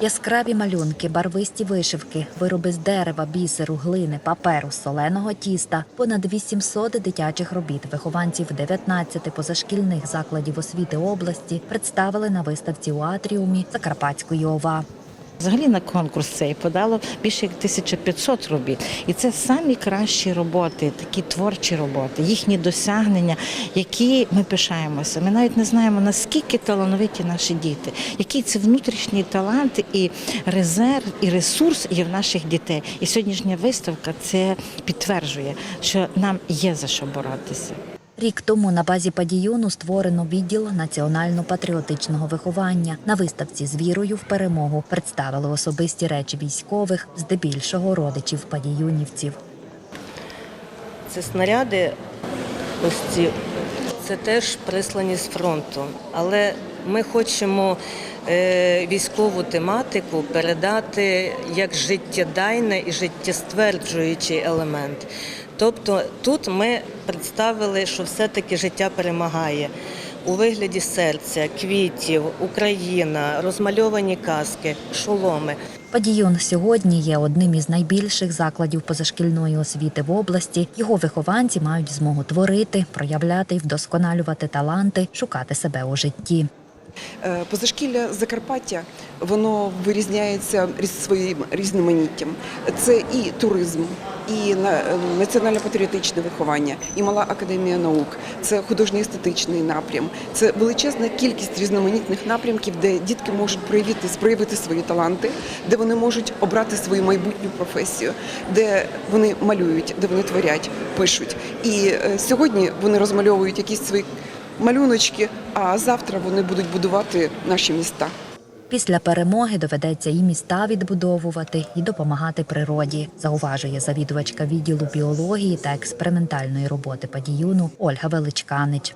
Яскраві малюнки, барвисті вишивки, вироби з дерева, бісеру, глини, паперу, соленого тіста, понад 800 дитячих робіт вихованців 19 позашкільних закладів освіти області представили на виставці у атріумі Закарпатської ОВА. Взагалі на конкурс цей подало більше як 1500 робіт. І це самі кращі роботи, такі творчі роботи, їхні досягнення, які ми пишаємося. Ми навіть не знаємо, наскільки талановиті наші діти, який це внутрішній талант і резерв, і ресурс є в наших дітей. І сьогоднішня виставка це підтверджує, що нам є за що боротися. Рік тому на базі падіюну створено відділ національно-патріотичного виховання. На виставці з вірою в перемогу представили особисті речі військових, здебільшого родичів падіюнівців. Це снаряди, ось ці, це теж прислані з фронту. Але ми хочемо е, військову тематику передати як життєдайне і життєстверджуючий елемент. Тобто тут ми представили, що все-таки життя перемагає у вигляді серця, квітів, Україна, розмальовані каски, шоломи. Падіюн сьогодні є одним із найбільших закладів позашкільної освіти в області. Його вихованці мають змогу творити, проявляти і вдосконалювати таланти, шукати себе у житті. Е, Позашкілля Закарпаття воно вирізняється різ- своїм різноманіттям. Це і туризм, і е, національно-патріотичне виховання, і мала академія наук, це художньо-естетичний напрям, це величезна кількість різноманітних напрямків, де дітки можуть проявити, проявити свої таланти, де вони можуть обрати свою майбутню професію, де вони малюють, де вони творять, пишуть. І е, сьогодні вони розмальовують якісь свої малюночки, а завтра вони будуть будувати наші міста. Після перемоги доведеться і міста відбудовувати, і допомагати природі, зауважує завідувачка відділу біології та експериментальної роботи падіюну Ольга Величканич.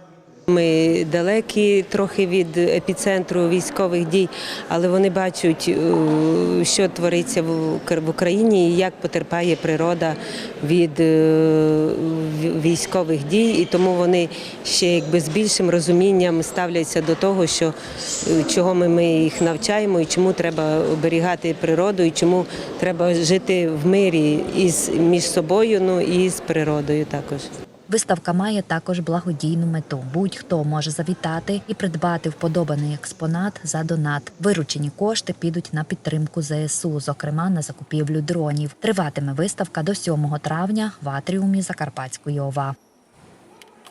Ми далекі трохи від епіцентру військових дій, але вони бачать, е, що твориться в Україні і як потерпає природа від е, військових дій, і тому вони ще якби з більшим розумінням ставляться до того, що е, чого ми, ми їх навчаємо, і чому треба оберігати природу, і чому треба жити в мирі із між собою, ну і з природою також. Виставка має також благодійну мету. Будь-хто може завітати і придбати вподобаний експонат за донат. Виручені кошти підуть на підтримку ЗСУ, зокрема на закупівлю дронів. Триватиме виставка до 7 травня в атріумі Закарпатської ОВА.